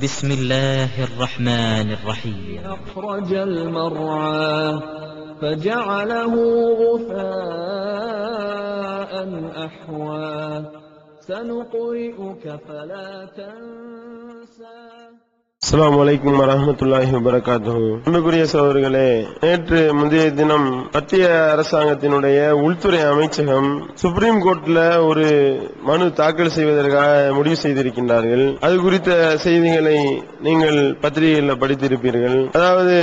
بسم الله الرحمن الرحيم. أخرج المرعى فجعله غثاء أحوى. سنقرئك فلا تنسى. அஸ்லாம் வலைக்கும் வரமத்துல்லாஹி வபரகாத்தும் அன்புக்குரிய சோதர்களே நேற்று முந்தைய தினம் மத்திய அரசாங்கத்தினுடைய உள்துறை அமைச்சகம் சுப்ரீம் கோர்ட்ல ஒரு மனு தாக்கல் செய்வதற்காக முடிவு செய்திருக்கின்றார்கள். அது குறித்த செய்திகளை நீங்கள் பத்திரிகைகளில் படித்திருப்பீர்கள். அதாவது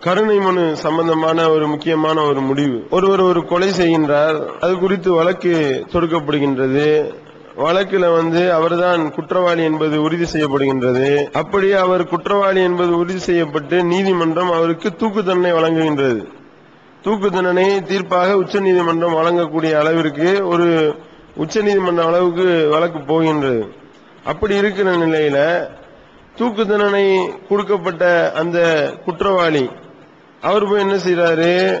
கருணை மனு சம்பந்தமான ஒரு முக்கியமான ஒரு முடிவு. ஒருவர் ஒரு கொலை செய்கின்றார். அது குறித்து வழக்கு தொடுக்கப்படுகின்றது. வழக்கில் வந்து அவர்தான் குற்றவாளி என்பது உறுதி செய்யப்படுகின்றது. அப்படி அவர் குற்றவாளி என்பது உறுதி செய்யப்பட்டு நீதிமன்றம் அவருக்கு தூக்கு தண்டனை வழங்குகின்றது. தூக்கு தண்டனை தீர்ப்பாக உச்ச நீதிமன்றம் வழங்கக்கூடிய அளவிற்கு ஒரு உச்ச நீதிமன்ற அளவுக்கு வழக்கு போகின்றது. அப்படி இருக்கிற நிலையில தூக்கு தண்டனை கொடுக்கப்பட்ட அந்த குற்றவாளி அவர் போய் என்ன செய்யறாரு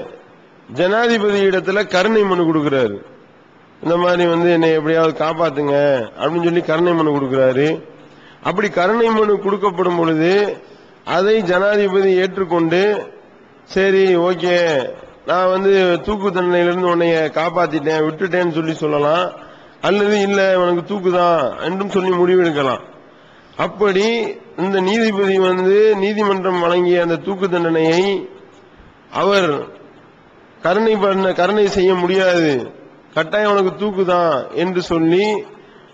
ஜனாதிபதி இடத்துல கருணை மனு கொடுக்கிறாரு. இந்த மாதிரி வந்து என்னை எப்படியாவது காப்பாத்துங்க அப்படின்னு சொல்லி கருணை மனு கொடுக்கிறாரு. அப்படி கருணை மனு கொடுக்கப்படும் பொழுது அதை ஜனாதிபதி ஏற்றுக்கொண்டு சரி ஓகே நான் வந்து தூக்கு தண்டனையிலிருந்து உன்னைய காப்பாத்திட்டேன் விட்டுட்டேன்னு சொல்லி சொல்லலாம். அல்லது இல்ல உனக்கு தூக்கு தான் என்றும் சொல்லி முடிவெடுக்கலாம். அப்படி இந்த நீதிபதி வந்து நீதிமன்றம் வழங்கிய அந்த தூக்கு தண்டனையை அவர் கருணை பண்ண கருணை செய்ய முடியாது. கட்டாயம் உனக்கு தூக்குதான் என்று சொல்லி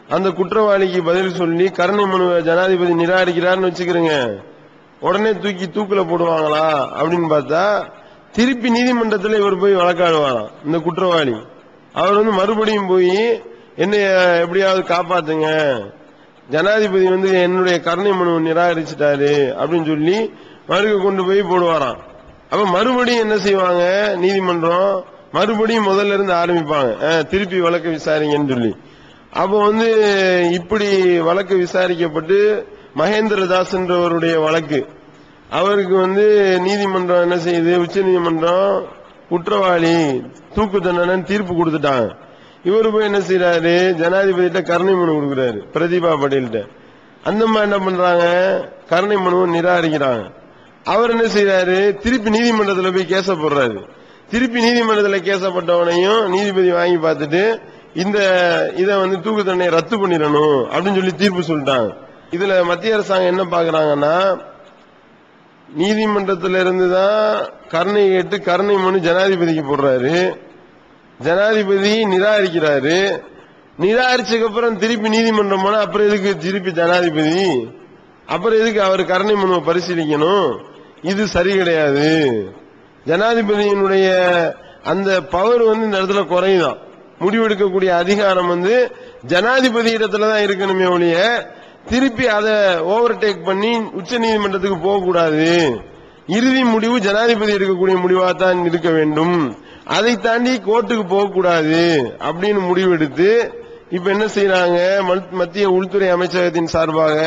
அந்த குற்றவாளிக்கு பதில் சொல்லி கருணை மனுவை ஜனாதிபதி நிராகரிக்கிறார்னு வச்சுக்கிறேங்க. உடனே தூக்கி தூக்கில போடுவாங்களா அப்படின்னு பார்த்தா திருப்பி நீதிமன்றத்தில் இவர் போய் வழக்காடுவாராம் இந்த குற்றவாளி. அவர் வந்து மறுபடியும் போய் என்னை எப்படியாவது காப்பாத்துங்க. ஜனாதிபதி வந்து என்னுடைய கருணை மனுவை நிராகரிச்சிட்டாரு அப்படின்னு சொல்லி மறுக்க கொண்டு போய் போடுவாராம். அப்ப மறுபடியும் என்ன செய்வாங்க? நீதிமன்றம் மறுபடியும் முதல்ல இருந்து ஆரம்பிப்பாங்க. திருப்பி வழக்கு விசாரிங்கன்னு சொல்லி. அப்போ வந்து இப்படி வழக்கு விசாரிக்கப்பட்டு மகேந்திரதாஸ்ன்றவருடைய வழக்கு. அவருக்கு வந்து நீதிமன்றம் என்ன செய்யுது உச்ச நீதிமன்றம் குற்றவாளி தூக்கு தண்டனை தீர்ப்பு கொடுத்துட்டாங்க. இவரு போய் என்ன செய்யறாரு ஜனாதிபதிட்ட கருணை மனு கொடுக்குறாரு பிரதீபா பட்டேல்கிட்ட. அந்த மாதிரி என்ன பண்றாங்க? கருணை மனுவை நிராகரிக்கிறாங்க. அவர் என்ன செய்யறாரு திருப்பி நீதிமன்றத்துல போய் கேச போடுறாரு. திருப்பி நீதிமன்றத்தில் கேசப்பட்டவனையும் நீதிபதி வாங்கி பார்த்துட்டு இந்த இதை வந்து தூக்கு தண்டனை ரத்து பண்ணிடணும் அப்படின்னு சொல்லி தீர்ப்பு சொல்லிட்டாங்க. இதுல மத்திய அரசாங்கம் என்ன பாக்குறாங்கன்னா நீதிமன்றத்தில இருந்து தான் கருணை கேட்டு கருணை மனு ஜனாதிபதிக்கு போடுறாரு. ஜனாதிபதி நிராகரிக்கிறாரு. நிராகரிச்சதுக்கு அப்புறம் திருப்பி நீதிமன்றம் போனா அப்புறம் எதுக்கு திருப்பி ஜனாதிபதி? அப்புறம் எதுக்கு அவர் கருணை மனுவை பரிசீலிக்கணும்? இது சரி கிடையாது. ஜனாதிபதியினுடைய அந்த பவர் வந்து இந்த இடத்துல குறையுதான். முடிவெடுக்கக்கூடிய அதிகாரம் வந்து ஜனாதிபதி இடத்துல தான் இருக்கணுமே ஒழிய திருப்பி அதை ஓவர்டேக் பண்ணி உச்ச நீதிமன்றத்துக்கு போகக்கூடாது இறுதி முடிவு ஜனாதிபதி எடுக்கக்கூடிய முடிவாக தான் இருக்க வேண்டும். அதை தாண்டி கோர்ட்டுக்கு போகக்கூடாது அப்படின்னு முடிவெடுத்து இப்ப என்ன செய்யறாங்க மல்- மத்திய உள்துறை அமைச்சகத்தின் சார்பாக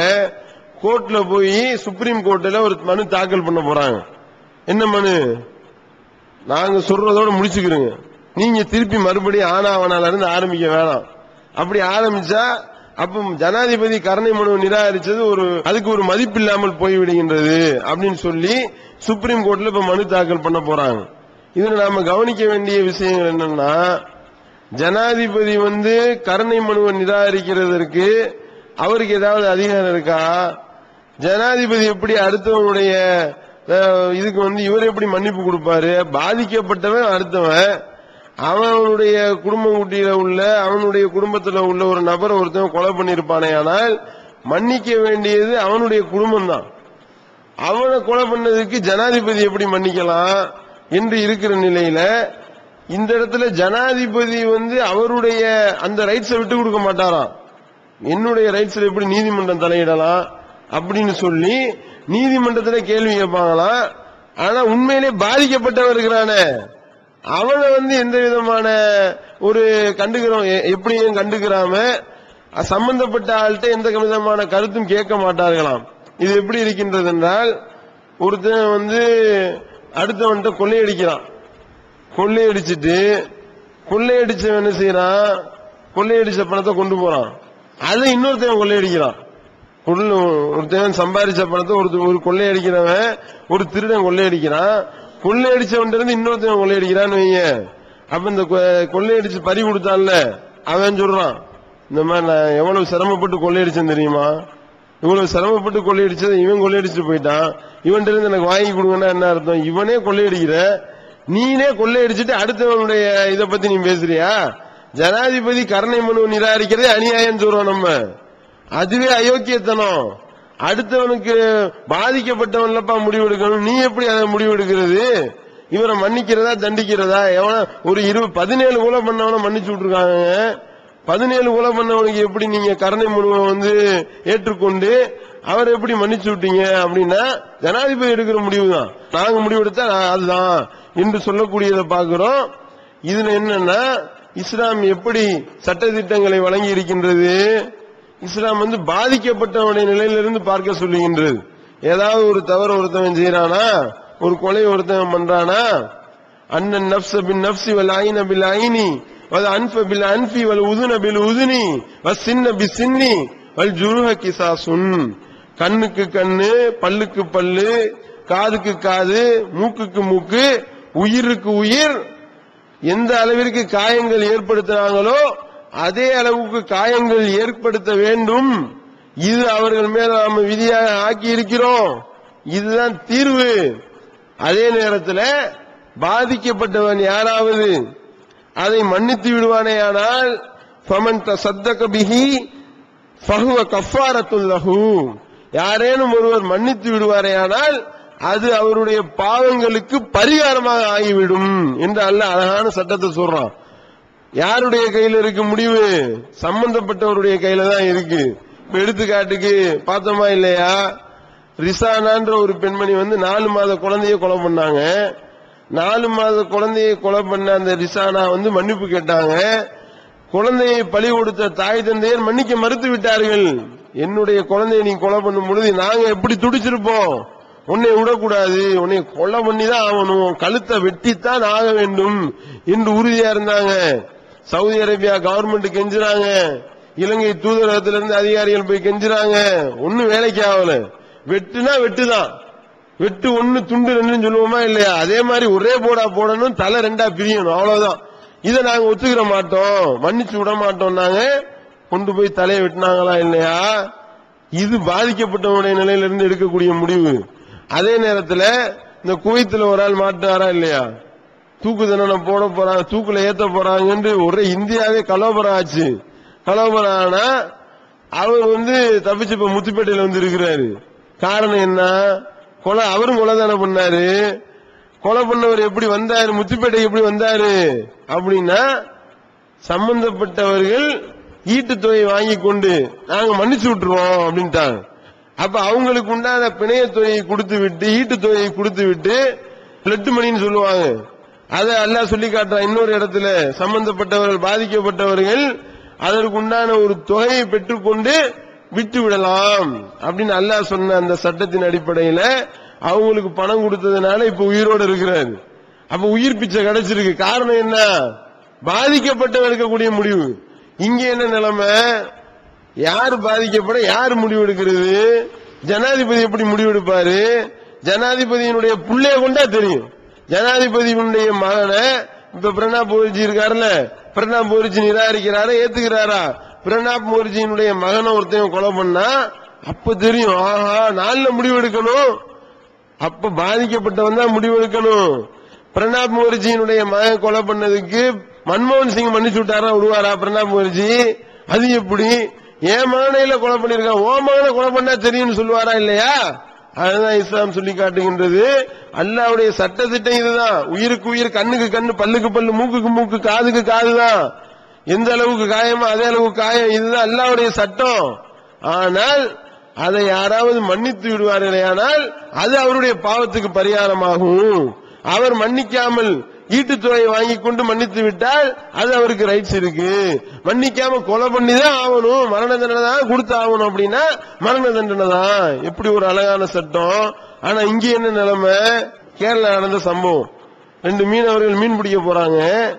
கோர்ட்ல போய் சுப்ரீம் கோர்ட்ல ஒரு மனு தாக்கல் பண்ண போறாங்க. என்ன மனு? நாங்க சொல்றதோட முடிச்சுக்கிறோங்க. நீங்க திருப்பி மறுபடியும் ஆனாவனால இருந்து ஆரம்பிக்க வேணாம். அப்படி ஆரம்பிச்சா அப்ப ஜனாதிபதி கருணை மனு நிராகரிச்சது ஒரு அதுக்கு ஒரு மதிப்பு இல்லாமல் போய்விடுகின்றது அப்படின்னு சொல்லி சுப்ரீம் கோர்ட்ல இப்ப மனு தாக்கல் பண்ண போறாங்க. இதுல நாம கவனிக்க வேண்டிய விஷயங்கள் என்னன்னா ஜனாதிபதி வந்து கருணை மனுவை நிராகரிக்கிறதற்கு அவருக்கு ஏதாவது அதிகாரம் இருக்கா? ஜனாதிபதி எப்படி அடுத்தவனுடைய இதுக்கு வந்து இவர் எப்படி மன்னிப்பு கொடுப்பாரு? பாதிக்கப்பட்டவன் அடுத்தவன். அவனுடைய குடும்பம் குட்டியில உள்ள அவனுடைய குடும்பத்துல உள்ள ஒரு நபரை ஒருத்தன் கொலை பண்ணிருப்பானே ஆனால் மன்னிக்க வேண்டியது அவனுடைய குடும்பம் தான் அவனை கொலை பண்ணதுக்கு ஜனாதிபதி எப்படி மன்னிக்கலாம் என்று இருக்கிற நிலையில இந்த இடத்துல ஜனாதிபதி வந்து அவருடைய அந்த ரைட்ஸை விட்டு கொடுக்க மாட்டாராம். என்னுடைய ரைட்ஸ்ல எப்படி நீதிமன்றம் தலையிடலாம் அப்படின்னு சொல்லி நீதிமன்றத்தில் கேள்வி கேட்பாங்களாம் ஆனா உண்மையிலே பாதிக்கப்பட்டவன் இருக்கிறானே. அவனை வந்து எந்த விதமான ஒரு கண்டுக்கிறோம் எப்படியும் கண்டுக்கிறாம சம்பந்தப்பட்ட ஆள்கிட்ட எந்த விதமான கருத்தும் கேட்க மாட்டார்களாம். இது எப்படி இருக்கின்றது என்றால் ஒருத்தன் வந்து அடுத்தவன்கிட்ட கொள்ளையடிக்கிறான். கொள்ளையடிச்சிட்டு கொள்ளையடிச்சவன் என்ன செய்யறான்? கொள்ளையடிச்ச பணத்தை கொண்டு போறான். அதை இன்னொருத்தவன் கொள்ளையடிக்கிறான். பொருள் ஒருத்தவன் சம்பாதிச்ச பணத்தை ஒரு ஒரு கொள்ளையடிக்கிறவன் ஒரு திருடன் கொள்ளையடிக்கிறான். கொள்ளையடிச்சவன் இருந்து இன்னொருத்தவன் கொள்ளையடிக்கிறான்னு வைங்க. அப்ப இந்த கொ- கொள்ளையடிச்சு பறி கொடுத்தான்ல அவன் சொல்றான் இந்த மாதிரி நான் எவ்வளவு சிரமப்பட்டு கொள்ளையடிச்சேன் தெரியுமா? இவ்வளவு சிரமப்பட்டு கொள்ளையடிச்சது இவன் கொள்ளையடிச்சுட்டு போயிட்டான். இவன்கிட்ட இருந்து எனக்கு வாங்கி கொடுங்கன்னா என்ன அர்த்தம்? இவனே கொள்ளையடிக்கிற நீனே கொள்ளையடிச்சிட்டு அடுத்தவனுடைய இதை பத்தி நீ பேசுறியா? ஜனாதிபதி கருணை மனு நிராகரிக்கிறதே அநியாயம் சொல்றோம் நம்ம. அதுவே அயோக்கியத்தனம். அடுத்தவனுக்கு பாதிக்கப்பட்டவன்லப்பா முடிவெடுக்கணும். நீ எப்படி அதை முடிவெடுக்கிறது? இவரை மன்னிக்கிறதா தண்டிக்கிறதா? எவன ஒரு இரு பதினேழு கொலை பண்ணவன மன்னிச்சு விட்டுருக்காங்க. பதினேழு கொலை பண்ணவனுக்கு எப்படி நீங்க கருணை முழுவை வந்து ஏற்றுக்கொண்டு அவர் எப்படி மன்னிச்சு விட்டீங்க அப்படின்னா ஜனாதிபதி எடுக்கிற முடிவு தான் நாங்க முடிவெடுத்தா அதுதான் என்று சொல்லக்கூடியதை பாக்குறோம் இதுல என்னன்னா இஸ்லாம் எப்படி சட்டதிட்டங்களை வழங்கி இருக்கின்றது இஸ்லாம் வந்து பாதிக்கப்பட்டவனுடைய நிலையிலிருந்து பார்க்க சொல்லுகின்றது. ஏதாவது ஒரு தவறு ஒருத்தவன் செய்யறானா ஒரு கொலை ஒருத்தவன் பண்றானா? அண்ணன் நப்ச பின் நப்சி வல் ஐன பில் ஐனி வல் அன்ஃப பில் அன்ஃபி வல் உதுன பில் உதுனி வல் சின்ன பி சின்னி வல் ஜுருஹ கிசாசுன் கண்ணுக்கு கண்ணு பல்லுக்கு பல்லு காதுக்கு காது மூக்குக்கு மூக்கு உயிருக்கு உயிர் எந்த அளவிற்கு காயங்கள் ஏற்படுத்துறாங்களோ அதே அளவுக்கு காயங்கள் ஏற்படுத்த வேண்டும். இது அவர்கள் மேல நாம விதியாக ஆக்கி இருக்கிறோம் இதுதான் தீர்வு. அதே நேரத்தில் பாதிக்கப்பட்டவன் யாராவது அதை மன்னித்து விடுவானேயானால் ஃபமன் சத்தக பிகி பகுவ கஃபாரத்துல் லஹு. யாரேனும் ஒருவர் மன்னித்து விடுவாரேயானால் அது அவருடைய பாவங்களுக்கு பரிகாரமாக ஆகிவிடும் என்று அல்ல அழகான சட்டத்தை சொல்றான். யாருடைய கையில இருக்கு முடிவு? சம்பந்தப்பட்டவருடைய கையில தான் இருக்கு. இப்ப எடுத்துக்காட்டுக்கு பார்த்தோமா இல்லையா? ரிசானான்ற ஒரு பெண்மணி வந்து நாலு மாத குழந்தைய கொலை பண்ணாங்க. நாலு மாத குழந்தையை கொலை பண்ண அந்த ரிசானா வந்து மன்னிப்பு கேட்டாங்க. குழந்தையை பழி கொடுத்த தாய் தந்தையர் மன்னிக்க மறுத்து விட்டார்கள். என்னுடைய குழந்தையை நீ கொலை பண்ணும் பொழுது நாங்க எப்படி துடிச்சிருப்போம்? உன்னை விடக்கூடாது. உன்னை கொலை பண்ணி தான் ஆகணும் கழுத்தை வெட்டித்தான் ஆக வேண்டும் என்று உறுதியா இருந்தாங்க. சவுதி அரேபியா கவர்மெண்ட் கெஞ்சுறாங்க. இலங்கை தூதரகத்திலிருந்து அதிகாரிகள் போய் கெஞ்சுறாங்க. ஒன்னும் வேலைக்கு ஆகல. வெட்டுனா வெட்டுதான். வெட்டு ஒன்னு துண்டு ரெண்டுன்னு சொல்லுவோமா இல்லையா? அதே மாதிரி ஒரே போடா போடணும் தலை ரெண்டா பிரியணும். அவ்வளவுதான். இதை நாங்க ஒத்துக்கிற மாட்டோம். மன்னிச்சு விட மாட்டோம் நாங்க. கொண்டு போய் தலையை வெட்டினாங்களா இல்லையா? இது பாதிக்கப்பட்டவனுடைய நிலையிலிருந்து எடுக்கக்கூடிய முடிவு. அதே நேரத்துல இந்த குவைத்துல ஒரு ஆள் மாட்டாரா இல்லையா? தூக்கு தண்டனை போட போறாங்க தூக்குல ஏத்த போறாங்கன்னு ஒரே இந்தியாவே கலவரம் ஆச்சு கலவரம் ஆனா அவர் வந்து தப்பிச்சு இப்ப முத்துப்பேட்டையில வந்து இருக்கிறாரு. காரணம் என்ன? கொலை அவரும் கொலை தானே பண்ணாரு. கொலை பண்ணவர் எப்படி வந்தாரு? முத்துப்பேட்டை எப்படி வந்தாரு? அப்படின்னா சம்பந்தப்பட்டவர்கள் ஈட்டு தொகையை வாங்கி கொண்டு நாங்க மன்னிச்சு விட்டுருவோம் அப்படின்ட்டாங்க. அப்ப அவங்களுக்கு உண்டான பிணைய தொகையை கொடுத்து விட்டு ஈட்டு தொகையை கொடுத்து விட்டு பிளட்டு மணின்னு சொல்லுவாங்க. அதை அல்லாஹ் சொல்லி காட்டுறான் இன்னொரு இடத்துல சம்பந்தப்பட்டவர்கள் பாதிக்கப்பட்டவர்கள் அதற்கு உண்டான ஒரு தொகையை பெற்றுக்கொண்டு விட்டு விடலாம் அப்படின்னு அல்லாஹ் சொன்ன அந்த சட்டத்தின் அடிப்படையில அவங்களுக்கு பணம் கொடுத்ததுனால இப்ப உயிரோடு இருக்கிறாரு. அப்ப உயிர் பிச்சை கிடைச்சிருக்கு. காரணம் என்ன? பாதிக்கப்பட்டவர் இருக்கக்கூடிய முடிவு. இங்க என்ன நிலைமை? யார் பாதிக்கப்பட யார் முடிவு எடுக்கிறது ஜனாதிபதி எப்படி முடிவெடுப்பாரு? ஜனாதிபதியினுடைய புள்ளைய கொண்டா தெரியும். ஜனாதிபதியினுடைய மகனை இப்ப பிரணாப் முகர்ஜி இருக்காருல்ல பிரணாப் முகர்ஜி நிராகரிக்கிறாரா ஏத்துக்கிறாரா? பிரணாப் முகர்ஜியினுடைய மகனை ஒருத்தையும் கொலை பண்ணா அப்ப தெரியும் ஆஹா நாளில் முடிவு எடுக்கணும் அப்ப பாதிக்கப்பட்டவன் தான் முடிவெடுக்கணும். பிரணாப் முகர்ஜியினுடைய மகன் கொலை பண்ணதுக்கு மன்மோகன் சிங் மன்னிச்சு விட்டாரா விடுவாரா பிரணாப் முகர்ஜி? அது எப்படி? என் மகனையில கொலை பண்ணிருக்கான் ஓ மகனை கொலை பண்ணா தெரியும்னு சொல்லுவாரா இல்லையா? அதுதான் இஸ்லாம் சொல்லி காட்டுகின்றது. அல்லாவுடைய சட்ட திட்டம் இதுதான். உயிருக்கு உயிர் கண்ணுக்கு கண்ணு பல்லுக்கு பல்லு மூக்குக்கு மூக்கு காதுக்கு காது தான். எந்த அளவுக்கு காயமோ அதே அளவுக்கு காயம். இதுதான் அல்லாவுடைய சட்டம். ஆனால் அதை யாராவது மன்னித்து விடுவார்களேயானால் அது அவருடைய பாவத்துக்கு பரிகாரமாகும். அவர் மன்னிக்காமல் ஈட்டுத்துறையை வாங்கி கொண்டு மன்னித்து விட்டால் அது அவருக்கு ரைட்ஸ் இருக்கு. மன்னிக்காம கொலை பண்ணி தான் ஆகணும். மரண தண்டனை தான் கொடுத்து ஆகணும் அப்படின்னா மரண தண்டனை தான். எப்படி ஒரு அழகான சட்டம்? ஆனா இங்க என்ன நிலைமை? கேரளா நடந்த சம்பவம். ரெண்டு மீனவர்கள் மீன் பிடிக்க போறாங்க.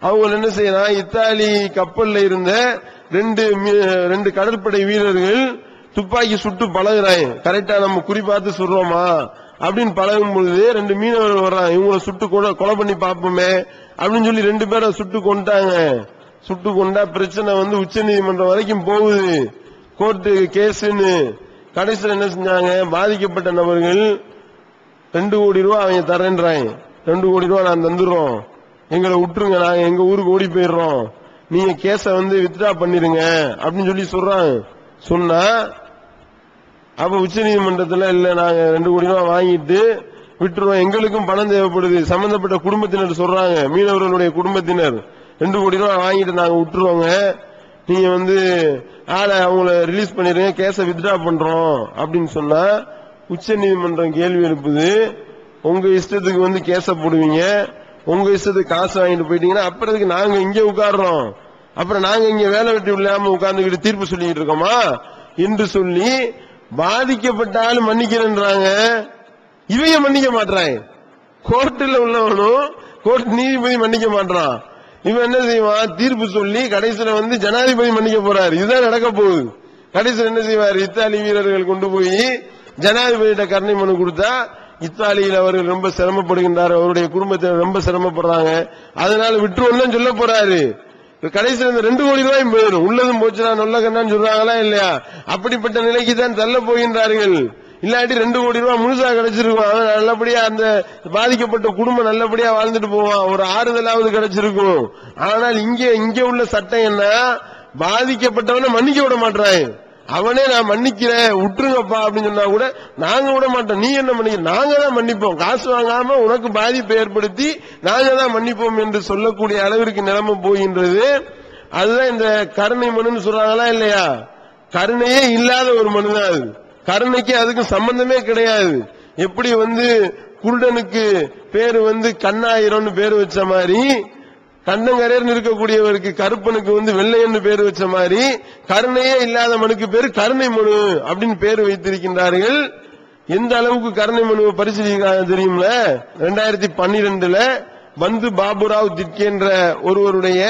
அவங்க என்ன செய்யறான் இத்தாலி கப்பல்ல இருந்த ரெண்டு மீ- ரெண்டு கடற்படை வீரர்கள் துப்பாக்கி சுட்டு பழகுறாங்க. கரெக்டா நம்ம குறிப்பாத்து சொல்றோமா? அப்படின்னு பழகும் பொழுது ரெண்டு மீனவர்கள் வர்றாங்க. இவங்களை சுட்டு கொலை கொலை பண்ணி பார்ப்போமே அப்படின்னு சொல்லி ரெண்டு பேரை சுட்டு கொண்டாங்க சுட்டு கொண்டா பிரச்சனை வந்து உச்ச நீதிமன்றம் வரைக்கும் போகுது. கோர்ட்டு கேஸுன்னு கடைசியில் என்ன செஞ்சாங்க? பாதிக்கப்பட்ட நபர்கள் ரெண்டு கோடி ரூபா அவங்க தரேன்றாங்க ரெண்டு கோடி ரூபா நான் தந்துடுறோம். எங்களை விட்டுருங்க. நாங்கள் எங்கள் ஊருக்கு ஓடி போயிடுறோம். நீங்க கேஸை வந்து வித்ட்ரா பண்ணிருங்க அப்படின்னு சொல்லி சொல்றாங்க. சொன்னா அப்ப உச்ச நீதிமன்றத்துல இல்ல நாங்க ரெண்டு கோடி ரூபாய் வாங்கிட்டு விட்டுருவோம். எங்களுக்கும் பணம் தேவைப்படுது. சம்பந்தப்பட்ட குடும்பத்தினர் சொல்றாங்க. மீனவர்களுடைய குடும்பத்தினர் ரெண்டு கோடி ரூபாய் வாங்கிட்டு நாங்க விட்டுருவோங்க. நீங்க வந்து ஆளை அவங்கள ரிலீஸ் பண்ணிருங்க கேஸ வித்ட்ரா பண்றோம் அப்படின்னு சொன்னா உச்ச நீதிமன்றம் கேள்வி எழுப்புது. உங்க இஷ்டத்துக்கு வந்து கேஸ போடுவீங்க. உங்க இஷ்டத்துக்கு காசு வாங்கிட்டு போயிட்டீங்கன்னா அப்புறத்துக்கு நாங்க இங்க உட்காடுறோம் அப்புறம் நாங்க இங்க வேலை வெட்டி இல்லாம உட்கார்ந்துகிட்டு தீர்ப்பு சொல்லிக்கிட்டு இருக்கோமா? என்று சொல்லி பாதிக்கப்பட்டாலும் மன்னிக்கிறேன்றாங்க. இவைய மன்னிக்க மாட்டாங்க கோர்ட்டில் உள்ளவனும் கோர்ட் நீதிபதி மன்னிக்க மாட்டான் இவன் என்ன செய்வான்? தீர்ப்பு சொல்லி கடைசியில வந்து ஜனாதிபதி மன்னிக்க போறாரு. இதுதான் நடக்க போகுது. கடைசியில் என்ன செய்வார்? இத்தாலி வீரர்கள் கொண்டு போய் ஜனாதிபதியிட்ட கருணை மனு கொடுத்தா இத்தாலியில் அவர்கள் ரொம்ப சிரமப்படுகின்றார் அவருடைய குடும்பத்தினர் ரொம்ப சிரமப்படுறாங்க. அதனால விட்டுருவோம் சொல்ல போறாரு. கடைசியில் இந்த ரெண்டு கோடி ரூபாயும் போயிடும். உள்ளதும் போச்சுனா நல்ல கண்ணான்னு சொல்றாங்களா இல்லையா? அப்படிப்பட்ட நிலைக்கு தான் தள்ள போகின்றார்கள். இல்லாட்டி ரெண்டு கோடி ரூபாய் முழுசா கிடைச்சிருக்கும். அவன் நல்லபடியா அந்த பாதிக்கப்பட்ட குடும்பம் நல்லபடியா வாழ்ந்துட்டு போவான். ஒரு ஆறுதலாவது கிடைச்சிருக்கும். ஆனால் இங்க இங்க உள்ள சட்டம் என்ன? பாதிக்கப்பட்டவனை மன்னிக்க விட மாட்டான் அவனே நான் மன்னிக்கிறேன் விட்டுருங்கப்பா அப்படின்னு சொன்னா கூட நாங்க விட மாட்டோம். நீ என்ன மன்னிக்க? நாங்க தான் மன்னிப்போம். காசு வாங்காம உனக்கு பாதிப்பை ஏற்படுத்தி நாங்க தான் மன்னிப்போம் என்று சொல்லக்கூடிய அளவிற்கு நிலைமை போகின்றது. அதுதான் இந்த கருணை மனுன்னு சொல்றாங்களா இல்லையா? கருணையே இல்லாத ஒரு மனு தான் அது. கருணைக்கு அதுக்கு சம்பந்தமே கிடையாது. எப்படி வந்து குருடனுக்கு பேரு வந்து கண்ணாயிரம்னு பேர் வச்ச மாதிரி கண்ணங்கரேர்னு இருக்கக்கூடியவருக்கு கருப்பனுக்கு வந்து வெள்ளையன்னு பேர் வச்ச மாதிரி கருணையே இல்லாத மனுக்கு பேர் கருணை மனு அப்படின்னு பேர் வைத்திருக்கின்றார்கள். எந்த அளவுக்கு கருணை மனுவை பரிசீலிக்கிறாங்க தெரியுமில? ரெண்டாயிரத்தி பன்னிரெண்டுல பந்து பாபுராவ் திட்கேன்ற ஒருவருடைய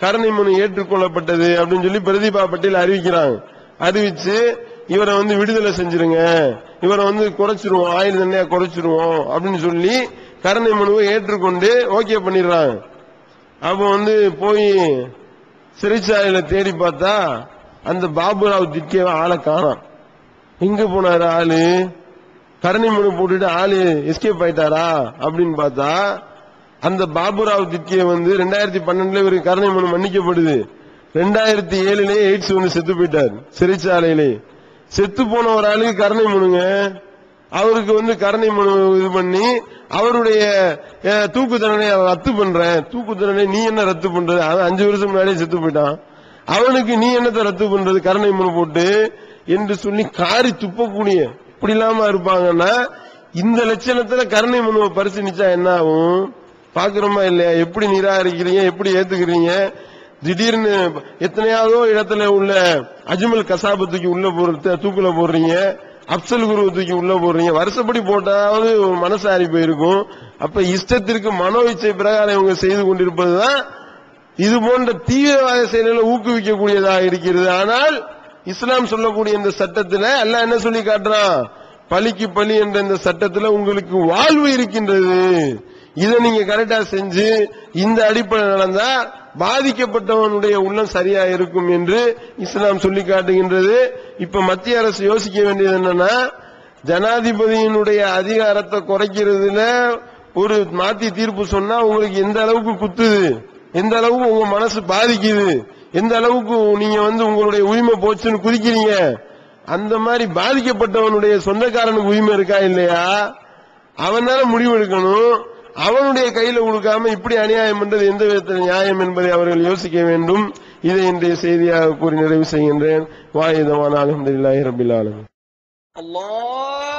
கருணை மனு ஏற்றுக்கொள்ளப்பட்டது அப்படின்னு சொல்லி பிரதீபா பட்டேல் அறிவிக்கிறாங்க. அறிவிச்சு இவரை வந்து விடுதலை செஞ்சிருங்க. இவரை வந்து குறைச்சிருவோம் ஆயுள் தண்டையா குறைச்சிருவோம் அப்படின்னு சொல்லி கருணை மனுவை ஏற்றுக்கொண்டு ஓகே பண்ணிடுறாங்க. அப்போ வந்து போய் சிறைச்சாலையில தேடி பார்த்தா அந்த பாபுராவ் திட்டியவ ஆளை காணோம். எங்க போனாரு ஆளு. கரணி மனு போட்டுட்டு ஆளு எஸ்கேப் ஆயிட்டாரா அப்படின்னு பார்த்தா அந்த பாபுராவ் திட்கே வந்து ரெண்டாயிரத்தி பன்னெண்டுல இவருக்கு கருணை மனு மன்னிக்கப்படுது. ரெண்டாயிரத்தி ஏழுலயே எய்ட்ஸ் வந்து செத்து போயிட்டார் சிறைச்சாலையிலே. செத்து போன ஒரு ஆளுக்கு கருணை மனுங்க. அவருக்கு வந்து கருணை மனு இது பண்ணி அவருடைய தூக்கு தண்டனை ரத்து பண்றேன். தூக்கு தண்டனை நீ என்ன ரத்து பண்றது? அவன் அஞ்சு வருஷம் முன்னாடியே செத்து போயிட்டான். அவனுக்கு நீ என்னத்தை ரத்து பண்றது? கருணை மனு போட்டு என்று சொல்லி காரி துப்பக்கூடிய இப்படி இல்லாம இருப்பாங்கன்னா இந்த லட்சணத்துல கருணை மனுவை பரிசீலிச்சா என்ன ஆகும்? பாக்குறோமா இல்லையா? எப்படி நிராகரிக்கிறீங்க? எப்படி ஏத்துக்கிறீங்க? திடீர்னு எத்தனையாவதோ இடத்துல உள்ள அஜ்மல் கசாபத்துக்கு உள்ள போறது தூக்குல போடுறீங்க. அப்சல் குரு தூக்கி உள்ள போடுறீங்க. வருஷப்படி போட்டாவது மனசாரி மனசு போயிருக்கும். அப்ப இஷ்டத்திற்கு மனோ இச்சை பிரகாரம் இவங்க செய்து கொண்டிருப்பதுதான் இது போன்ற தீவிரவாத செயல்களை ஊக்குவிக்கக்கூடியதாக இருக்கிறது. ஆனால் இஸ்லாம் சொல்லக்கூடிய இந்த சட்டத்தில் எல்லாம் என்ன சொல்லி காட்டுறான்? பலிக்கு பலி என்ற இந்த சட்டத்தில் உங்களுக்கு வாழ்வு இருக்கின்றது. இதை நீங்க கரெக்டா செஞ்சு இந்த அடிப்படை நடந்தா பாதிக்கப்பட்டவனுடைய உள்ளம் சரியா இருக்கும் என்று இஸ்லாம் சொல்லி காட்டுகின்றது இப்ப மத்திய அரசு யோசிக்க வேண்டியது என்னன்னா ஜனாதிபதியினுடைய அதிகாரத்தை குறைக்கிறதுல ஒரு மாத்தி தீர்ப்பு சொன்னா உங்களுக்கு எந்த அளவுக்கு குத்துது? எந்த அளவுக்கு உங்க மனசு பாதிக்குது? எந்த அளவுக்கு நீங்க வந்து உங்களுடைய உரிமை போச்சுன்னு குதிக்கிறீங்க? அந்த மாதிரி பாதிக்கப்பட்டவனுடைய சொந்தக்காரனுக்கு உரிமை இருக்கா இல்லையா? அவன் முடிவு எடுக்கணும் அவனுடைய கையில கொடுக்காம இப்படி அநியாயம் பண்றது எந்த விதத்தில் நியாயம் என்பதை அவர்கள் யோசிக்க வேண்டும். இதை இன்றைய செய்தியாக கூறி நிறைவு செய்கின்றேன். வாயுதமான அலமதுல்லாஹி ரபில் ஆலம் அல்லாஹ்!